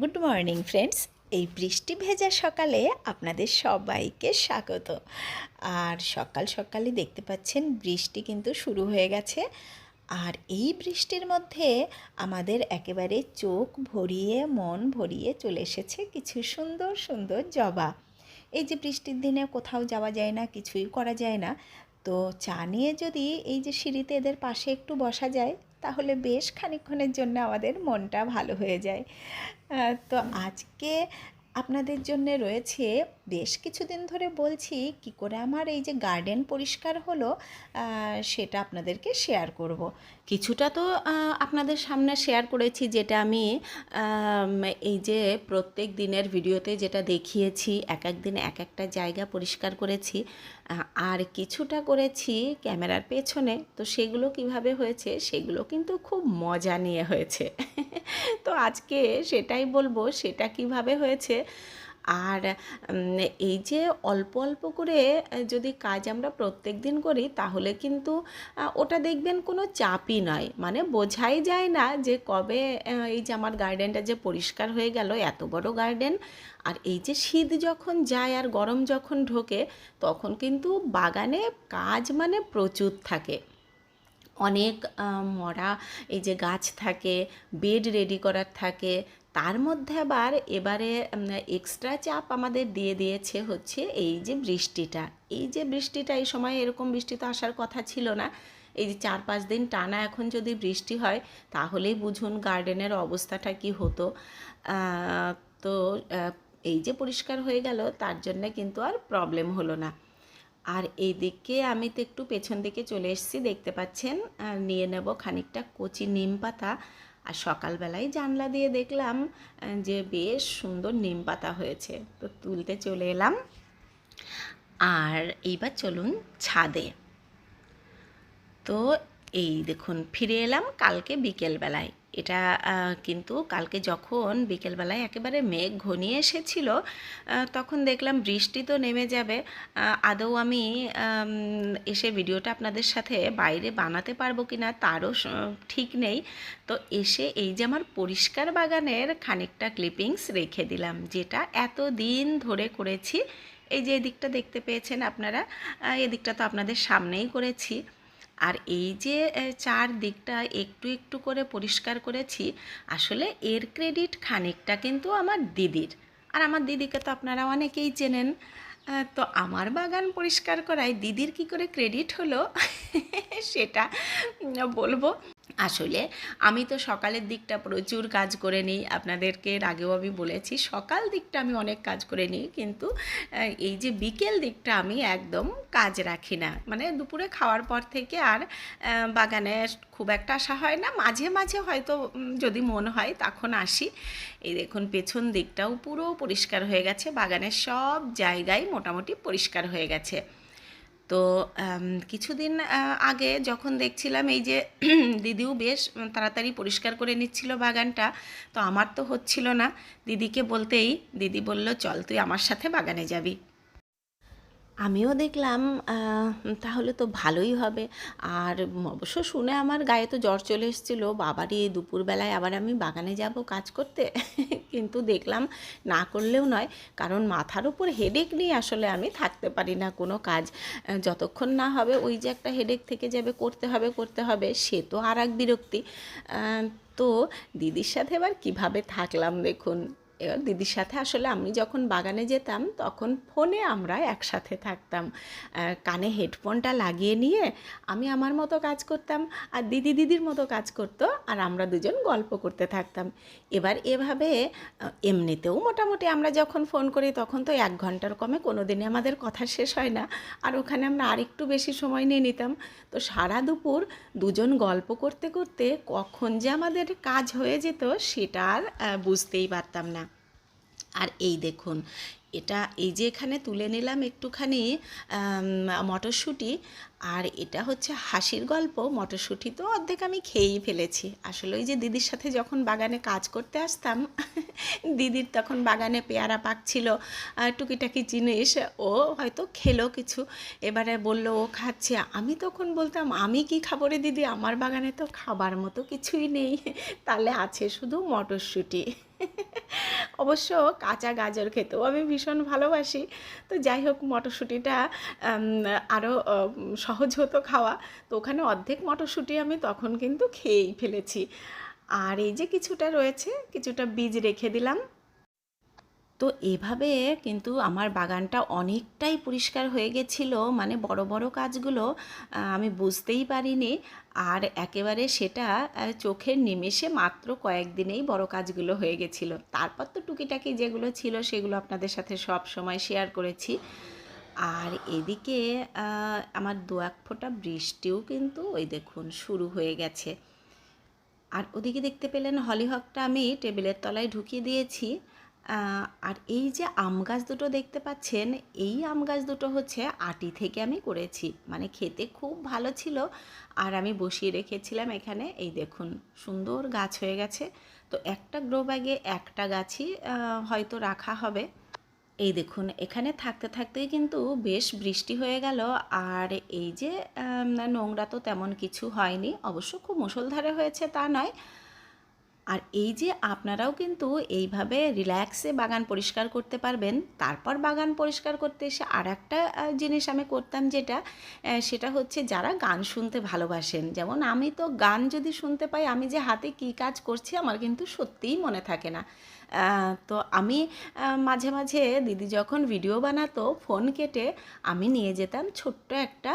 Good morning friends এই বৃষ্টি ভেজা সকালে আপনাদের সবাইকে স্বাগত। আর সকাল সকালে দেখতে পাচ্ছেন, বৃষ্টি কিন্তু শুরু হয়ে গেছে। আর এই বৃষ্টির মধ্যে আমাদের একেবারে চোখ ভরিয়ে, মন ভরিয়ে চলে এসেছে কিছু সুন্দর সুন্দর জবা। এই যে বৃষ্টির দিনে কোথাও যাওয়া যায় না, কিছুই করা যায় না। তো চা নিয়ে যদি এই যে সিঁড়িতে এদের পাশে একটু বসা যায় তাহলে বেশ খানিকক্ষণের জন্য আমাদের মনটা ভালো হয়ে যায়। তো আজকে আপনাদের জন্য রয়েছে বেশ কিছুদিন ধরে বলছি, কি করে আমার এই যে গার্ডেন পরিষ্কার হলো সেটা আপনাদেরকে শেয়ার করব। কিছুটা তো আপনাদের সামনে শেয়ার করেছি যেটা আমি এই যে প্রত্যেক দিনের ভিডিওতে যেটা দেখিয়েছি, এক এক দিন এক একটা জায়গা পরিষ্কার করেছি আর কিছুটা করেছি ক্যামেরার পেছনে তো সেগুলো কীভাবে হয়েছে, সেগুলো কিন্তু খুব মজা নিয়ে হয়েছে তো আজকে সেটাই বলব, সেটা কীভাবে হয়েছে আর এই যে অল্প অল্প করে যদি কাজ আমরা প্রত্যেক দিন করি, তাহলে কিন্তু ওটা দেখবেন কোনো চাপই নয়। মানে বোঝাই যায় না যে কবে এই যে আমার গার্ডেনটা যে পরিষ্কার হয়ে গেল, এত বড় গার্ডেন। আর এই যে শীত যখন যায় আর গরম যখন ঢোকে, তখন কিন্তু বাগানে কাজ মানে প্রচুর থাকে। অনেক মরা, এই যে গাছ থাকে, বেড রেডি করার থাকে তার মধ্যে আবার এবারে এক্সট্রা চাপ আমাদের দিয়ে দিয়েছে হচ্ছে এই যে বৃষ্টিটা। এই যে বৃষ্টিটা এই সময় এরকম বৃষ্টি তো আসার কথা ছিল না। এই যে চার পাঁচ দিন টানা এখন যদি বৃষ্টি হয়, তাহলেই বুঝুন গার্ডেনের অবস্থাটা কি হতো। তো এই যে পরিষ্কার হয়ে গেল, তার জন্যে কিন্তু আর প্রবলেম হলো না। আর এই আমি তো একটু পেছন দিকে চলে এসেছি, দেখতে পাচ্ছেন নিয়ে নেব খানিকটা কচি নিম পাতা। আর সকালবেলায় জানলা দিয়ে দেখলাম যে বেশ সুন্দর নিম পাতা হয়েছে। তো তুলতে চলে এলাম। আর এইবার চলুন ছাদে। তো এই দেখুন, ফিরে এলাম কালকে বিকেলবেলায়। এটা কিন্তু কালকে যখন বিকেলবেলায় একেবারে মেঘ ঘনিয়ে এসেছিল তখন দেখলাম বৃষ্টি তো নেমে যাবে। আদৌ আমি এসে ভিডিওটা আপনাদের সাথে বাইরে বানাতে পারব কি না তারও ঠিক নেই। তো এসে এই যে আমার পরিষ্কার বাগানের খানিকটা ক্লিপিংস রেখে দিলাম, যেটা এত দিন ধরে করেছি। এই যে এদিকটা দেখতে পেয়েছেন আপনারা এদিকটা তো আপনাদের সামনেই করেছি। আর এই যে চার দিকটা একটু একটু করে পরিষ্কার করেছি, আসলে এর ক্রেডিট খানিকটা কিন্তু আমার দিদির। আর আমার দিদিকে তো আপনারা অনেকেই চেনেন। তো আমার বাগান পরিষ্কার করায় দিদির কি করে ক্রেডিট হলো? সেটা বলব। আসলে আমি তো সকালের দিকটা প্রচুর কাজ করে নিই। আপনাদেরকে আগেও আমি বলেছি, সকাল দিকটা আমি অনেক কাজ করে নিই, কিন্তু এই যে বিকেল দিকটা আমি একদম কাজ রাখি না। মানে দুপুরে খাওয়ার পর থেকে আর বাগানে খুব একটা আসা হয় না। মাঝে মাঝে হয়তো যদি মন হয় তখন আসি। এই দেখুন, পেছন দিকটাও পুরো পরিষ্কার হয়ে গেছে। বাগানের সব জায়গায় মোটামুটি পরিষ্কার হয়ে গেছে। তো কিছুদিন আগে যখন দেখছিলাম এই যে দিদিও বেশ তাড়াতাড়ি পরিষ্কার করে নিচ্ছিল বাগানটা, তো আমার তো হচ্ছিল না। দিদিকে বলতেই, দিদি বলল, চল তুই আমার সাথে বাগানে যাবি। আমিও দেখলাম তাহলে তো ভালোই হবে। আর অবশ্য শুনে আমার গায়ে তো জ্বর চলে এসেছিল। বাবারই এই দুপুরবেলায় আবার আমি বাগানে যাব কাজ করতে। কিন্তু দেখলাম না করলেও নয়, কারণ মাথার উপর হেডেক নিয়ে আসলে আমি থাকতে পারি না কোনো কাজ। যতক্ষণ না হবে ওই যে একটা হেডেক থেকে যাবে, করতে হবে করতে হবে, সে তো আর এক বিরক্তি। তো দিদির সাথে এবার কীভাবে থাকলাম দেখুন। দিদির সাথে আসলে আমি যখন বাগানে যেতাম, তখন ফোনে আমরা একসাথে থাকতাম। কানে হেডফোনটা লাগিয়ে নিয়ে আমি আমার মতো কাজ করতাম আর দিদি দিদির মতো কাজ করতো আর আমরা দুজন গল্প করতে থাকতাম। এবার এভাবে এমনিতেও মোটামুটি আমরা যখন ফোন করি, তখন তো এক ঘণ্টার কমে কোনো দিনে আমাদের কথা শেষ হয় না। আর ওখানে আমরা আরেকটু বেশি সময় নিয়ে নিতাম। তো সারা দুপুর দুজন গল্প করতে করতে কখন যে আমাদের কাজ হয়ে যেত, সেটা আর বুঝতেই পারতাম না। আর এই দেখুন, এটা এই যে এখানে তুলে নিলাম একটুখানি মটরশুঁটি, আর এটা হচ্ছে হাসির গল্প। মটরশুঁটি তো অর্ধেক আমি খেয়েই ফেলেছি। আসলে ওই যে দিদির সাথে যখন বাগানে কাজ করতে আসতাম, দিদির তখন বাগানে পেয়ারা পাকছিল টুকিটাকি জিনিস, ও হয়তো খেলো কিছু। এবারে বলল, ও খাচ্ছে। আমি তখন বলতাম, আমি কি খাব রে দিদি? আমার বাগানে তো খাবার মতো কিছুই নেই। তাহলে আছে শুধু মটরশুঁটি। অবশ্য কাঁচা গাজর খেতেও আমি ভীষণ ভালোবাসি। তো যাই হোক, মটরশুঁটিটা আরও সহজ হতো খাওয়া। তো ওখানে অর্ধেক মটরশুঁটি আমি তখন কিন্তু খেয়েই ফেলেছি। আর এই যে কিছুটা রয়েছে, কিছুটা বীজ রেখে দিলাম। তো এভাবে কিন্তু আমার বাগানটা অনেকটাই পরিষ্কার হয়ে গেছিল। মানে বড় বড় কাজগুলো আমি বুঝতেই পারিনি। আর একেবারে সেটা চোখের নিমেষে মাত্র কয়েকদিনেই বড় কাজগুলো হয়ে গেছিল। তারপর তো টুকিটাকি যেগুলো ছিল সেগুলো আপনাদের সাথে সব সময় শেয়ার করেছি। আর এদিকে আমার দু এক ফোঁটা বৃষ্টিও কিন্তু ওই দেখুন শুরু হয়ে গেছে। আর ওদিকে দেখতে পেলেন হলিহকটা আমি টেবিলের তলায় ঢুকিয়ে দিয়েছি। আর এই যে আম গাছ দুটো দেখতে পাচ্ছেন, এই আম গাছ দুটো হচ্ছে আটি থেকে আমি করেছি। মানে খেতে খুব ভালো ছিল। আর আমি বসিয়ে রেখেছিলাম এখানে, এই দেখুন, সুন্দর গাছ হয়ে গেছে। তো একটা গ্রো ব্যাগে একটা গাছই হয়তো রাখা হবে। এই দেখুন, এখানে থাকতে থাকতেই কিন্তু বেশ বৃষ্টি হয়ে গেল। আর এই যে নোংরা তো তেমন কিছু হয়নি। অবশ্য খুব মুষলধারে হয়েছে তা নয়। আর এই যে আপনারাও কিন্তু এইভাবে রিল্যাক্সে বাগান পরিষ্কার করতে পারবেন, তারপর বাগান পরিষ্কার করতে এসে আর একটা জিনিস আমি করতাম যেটা সেটা হচ্ছে যারা গান শুনতে ভালোবাসেন, যেমন আমি তো গান যদি শুনতে পাই, আমি যে হাতে কি কাজ করছি আমার কিন্তু সত্যিই মনে থাকে না। তো আমি মাঝে মাঝে দিদি যখন ভিডিও বানাতো ফোন কেটে আমি নিয়ে যেতাম ছোট্ট একটা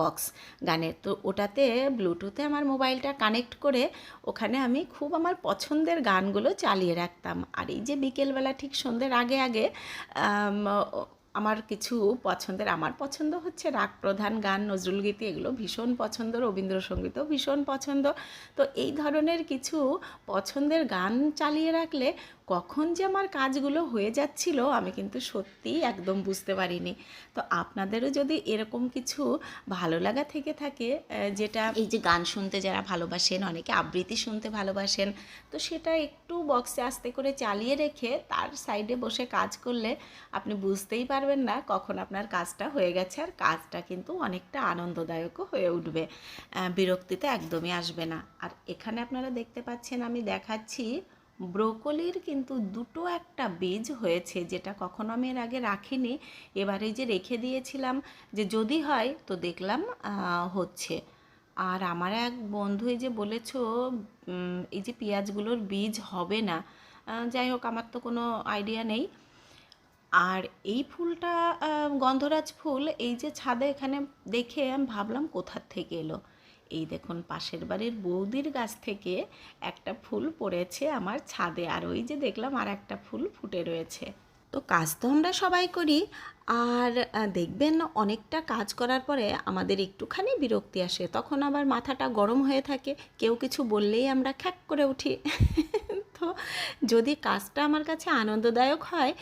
বক্স গানের। তো ওটাতে ব্লুটুথে আমার মোবাইলটা কানেক্ট করে ওখানে আমি খুব আমার পছন্দের গানগুলো চালিয়ে রাখতাম। আর এই যে বিকেলবেলা ঠিক সন্ধ্যের আগে আগে আমার কিছু পছন্দের, আমার পছন্দ হচ্ছে রাগ প্রধান গান, নজরুল গীতি, এগুলো ভীষণ পছন্দ, রবীন্দ্রসঙ্গীতও ভীষণ পছন্দ। তো এই ধরনের কিছু পছন্দের গান চালিয়ে রাখলে কখন যে আমার কাজগুলো হয়ে যাচ্ছিল আমি কিন্তু সত্যিই একদম বুঝতে পারিনি। তো আপনাদেরও যদি এরকম কিছু ভালো লাগা থেকে থাকে যেটা এই যে গান শুনতে যারা ভালোবাসেন, অনেকে আবৃত্তি শুনতে ভালোবাসেন, তো সেটা একটু বক্সে আস্তে করে চালিয়ে রেখে তার সাইডে বসে কাজ করলে আপনি বুঝতেই পারবেন না কখন আপনার কাজটা হয়ে গেছে আর কাজটা কিন্তু অনেকটা আনন্দদায়কও হয়ে উঠবে। বিরক্তিতে একদমই আসবে না। আর এখানে আপনারা দেখতে পাচ্ছেন আমি দেখাচ্ছি ব্রোকলির কিন্তু দুটো একটা বীজ হয়েছে যেটা কখনো আমি এর আগে রাখিনি। এবারে যে রেখে দিয়েছিলাম যে যদি হয় তো দেখলাম হচ্ছে। আর আমার এক বন্ধু এই যে বলেছ এই যে পেঁয়াজগুলোর বীজ হবে না যাই হোক, আমার তো কোনো আইডিয়া নেই। আর এই ফুলটা গন্ধরাজ ফুল এই যে ছাদে এখানে দেখে আমি ভাবলাম কোথার থেকে এলো। এই দেখুন পাশের বাড়ির বৌদির গাছ থেকে একটা ফুল পড়েছে আমার ছাদে। আর ওই যে দেখলাম আর একটা ফুল ফুটে রয়েছে। তো কাজ তো আমরা সবাই করি। আর দেখবেন অনেকটা কাজ করার পরে আমাদের একটুখানি বিরক্তি আসে। তখন আবার মাথাটা গরম হয়ে থাকে। কেউ কিছু বললেই আমরা খ্যাক করে উঠি। তো যদি কাজটা আমার কাছে আনন্দদায়ক হয়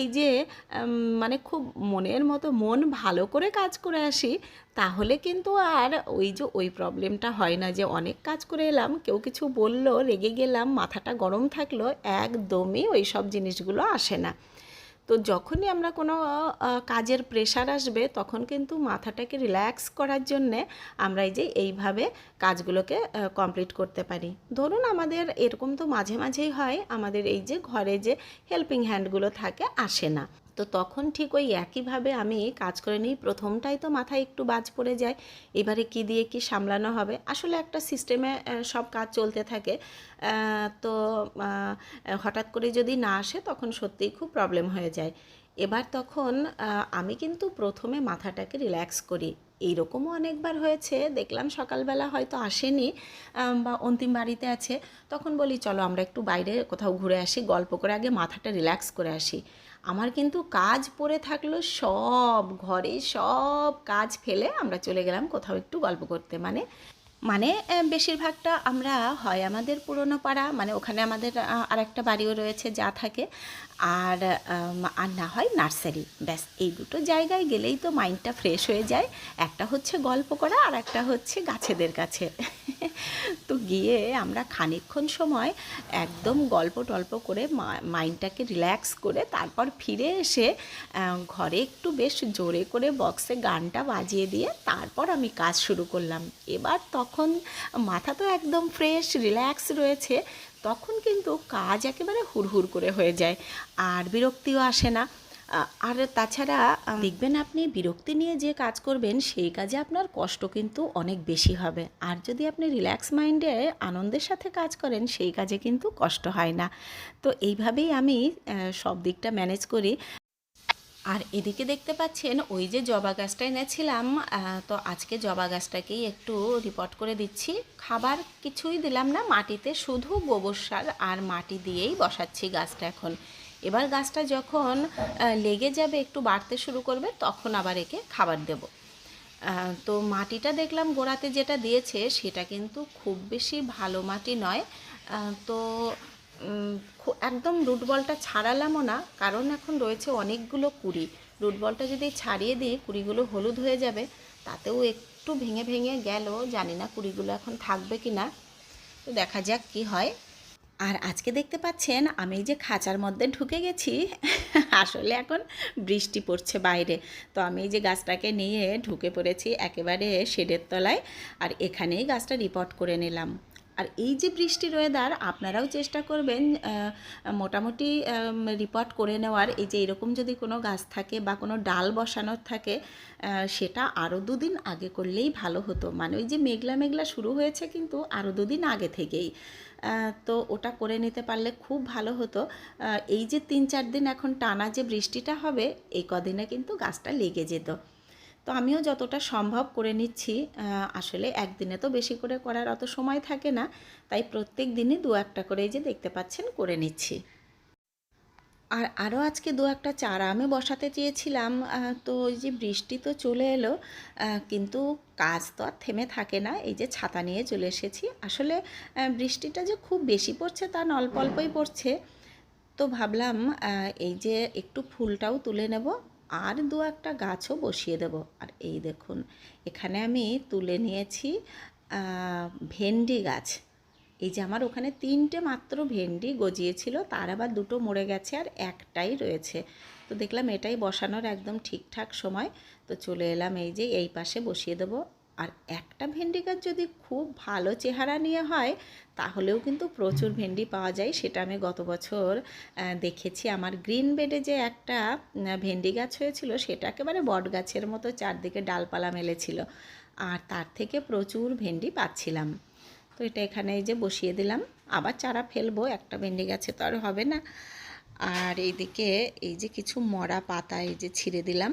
এই যে মানে খুব মনের মতো মন ভালো করে কাজ করে আসি, তাহলে কিন্তু আর ওই যে ওই প্রবলেমটা হয় না যে অনেক কাজ করে এলাম, কেউ কিছু বলল, রেগে গেলাম, মাথাটা গরম থাকল, একদমই ওই সব জিনিসগুলো আসে না। তো যখনই আমরা কোনো কাজের প্রেশার আসবে, তখন কিন্তু মাথাটাকে রিল্যাক্স করার জন্যে আমরা এই যে এইভাবে কাজগুলোকে কমপ্লিট করতে পারি। ধরুন আমাদের এরকম তো মাঝে মাঝেই হয়, আমাদের এই যে ঘরে যে হেল্পিং হ্যান্ডগুলো থাকে, আসে না। তো তখন ঠিক ওই একইভাবে আমি কাজ করে নিই। প্রথমটাই তো মাথায় একটু বাজ পড়ে যায়, এবারে কি দিয়ে কি সামলানো হবে? আসলে একটা সিস্টেমে সব কাজ চলতে থাকে। তো হঠাৎ করে যদি না আসে, তখন সত্যিই খুব প্রবলেম হয়ে যায়। এবার তখন আমি কিন্তু প্রথমে মাথাটাকে রিল্যাক্স করি। এইরকমও অনেকবার হয়েছে, দেখলাম সকালবেলা হয়তো আসেনি বা অন্তিম বাড়িতে আছে। তখন বলি, চলো আমরা একটু বাইরে কোথাও ঘুরে আসি, গল্প করে আগে মাথাটা রিল্যাক্স করে আসি। আমার কিন্তু কাজ পড়ে থাকল সব, ঘরে সব কাজ ফেলে আমরা চলে গেলাম কোথাও একটু গল্প করতে। মানে মানে বেশিরভাগটা আমরা হয় আমাদের পুরনো পাড়া মানে ওখানে আমাদের আর একটা বাড়িও রয়েছে যা থাকে। আর আর না হয় নার্সারি। ব্যাস, এই দুটো জায়গায় গেলেই তো মাইন্ডটা ফ্রেশ হয়ে যায়। একটা হচ্ছে গল্প করা আর একটা হচ্ছে গাছেদের কাছে। তো গিয়ে আমরা খানিকক্ষণ সময় একদম গল্প টল্প করে মাইন্ডটাকে রিল্যাক্স করে তারপর ফিরে এসে ঘরে একটু বেশ জোরে করে বক্সে গানটা বাজিয়ে দিয়ে তারপর আমি কাজ শুরু করলাম। এবার তখন মাথা তো একদম ফ্রেশ, রিল্যাক্স রয়েছে। তখন কিন্তু কাজ একেবারে হুড়হুড় করে হয়ে যায়, আর বিরক্তিও আসে না। আর তাছাড়া দেখবেন আপনি বিরক্তি নিয়ে যে কাজ করবেন, সেই কাজে আপনার কষ্ট কিন্তু অনেক বেশি হবে। আর যদি আপনি রিল্যাক্স মাইন্ডে আনন্দের সাথে কাজ করেন, সেই কাজে কিন্তু কষ্ট হয় না। তো এইভাবেই আমি সব দিকটা ম্যানেজ করি। আর এদিকে দেখতে পাচ্ছেন, ওই যে জবা গাছটা এনেছিলাম তো আজকে জবা গাছটাকেই একটু রিপোর্ট করে দিচ্ছি। খাবার কিছুই দিলাম না, মাটিতে শুধু গোবর সার আর মাটি দিয়েই বসাচ্ছি গাছটা এখন। এবার গাছটা যখন লেগে যাবে, একটু বাড়তে শুরু করবে, তখন আবার একে খাবার দেব। তো মাটিটা দেখলাম গোড়াতে যেটা দিয়েছে, সেটা কিন্তু খুব বেশি ভালো মাটি নয়। তো একদম রুট বলটা ছাড়ালামও না, কারণ এখন রয়েছে অনেকগুলো কুড়ি। রুট বলটা যদি ছাড়িয়ে দিই, কুড়িগুলো হলুদ হয়ে যাবে, তাতেও একটু ভেঙে ভেঙে গেল, জানি না কুড়িগুলো এখন থাকবে কি না তো দেখা যাক কি হয়। আর আজকে দেখতে পাচ্ছেন, আমি যে খাঁচার মধ্যে ঢুকে গেছি, আসলে এখন বৃষ্টি পড়ছে বাইরে। তো আমি যে গাছটাকে নিয়ে ঢুকে পড়েছি একেবারে শেডের তলায়, আর এখানেই গাছটা রিপোর্ট করে নিলাম। আর এই যে বৃষ্টির ওয়েদার আপনারাও চেষ্টা করবেন মোটামুটি রিপোর্ট করে নেওয়ার। এই যে এরকম যদি কোনো গাছ থাকে বা কোনো ডাল বসানোর থাকে সেটা আরও দুদিন আগে করলেই ভালো হতো। মানে ওই যে মেঘলা মেঘলা শুরু হয়েছে কিন্তু আরও দুদিন আগে থেকেই। তো ওটা করে নিতে পারলে খুব ভালো হতো। এই যে তিন চার দিন এখন টানা যে বৃষ্টিটা হবে, এই কদিনে কিন্তু গাছটা লেগে যেত। তো আমিও যতটা সম্ভব করে নিচ্ছি আসলে একদিনে তো বেশি করে করার অত সময় থাকে না, তাই প্রত্যেক দিনই দু একটা করে যে দেখতে পাচ্ছেন করে নিচ্ছি। আর আরও আজকে দু একটা চারা আমি বসাতে চেয়েছিলাম তো ওই যে বৃষ্টি তো চলে এলো কিন্তু কাজ তো আর থেমে থাকে না, এই যে ছাতা নিয়ে চলে এসেছি। আসলে বৃষ্টিটা যে খুব বেশি পড়ছে তা না অল্প অল্পই পড়ছে। তো ভাবলাম এই যে একটু ফুলটাও তুলে নেব আর দু একটা গাছও বসিয়ে দেব। আর এই দেখুন, এখানে আমি তুলে নিয়েছি ভেন্ডি গাছ। এই যে আমার ওখানে তিনটে মাত্র ভেন্ডি গজিয়েছিল, তার আবার দুটো মরে গেছে আর একটাই রয়েছে। তো দেখলাম এটাই বসানোর একদম ঠিকঠাক সময়। তো চলে এলাম এই যে এই পাশে বসিয়ে দেবো। আর একটা ভেন্ডি গাছ যদি খুব ভালো চেহারা নিয়ে হয়, তাহলেও কিন্তু প্রচুর ভেন্ডি পাওয়া যায়। সেটা আমি গত বছর দেখেছি। আমার গ্রিন বেডে যে একটা ভেন্ডি গাছ হয়েছিল, সেটা একেবারে বট গাছের মতো চারদিকে ডালপালা মেলেছিল। আর তার থেকে প্রচুর ভেন্ডি পাচ্ছিলাম। তো এটা এখানে এই যে বসিয়ে দিলাম। আবার চারা ফেলব, একটা ভেন্ডি গাছে তো আর হবে না। আর এইদিকে এই যে কিছু মরা পাতা এই যে ছিঁড়ে দিলাম।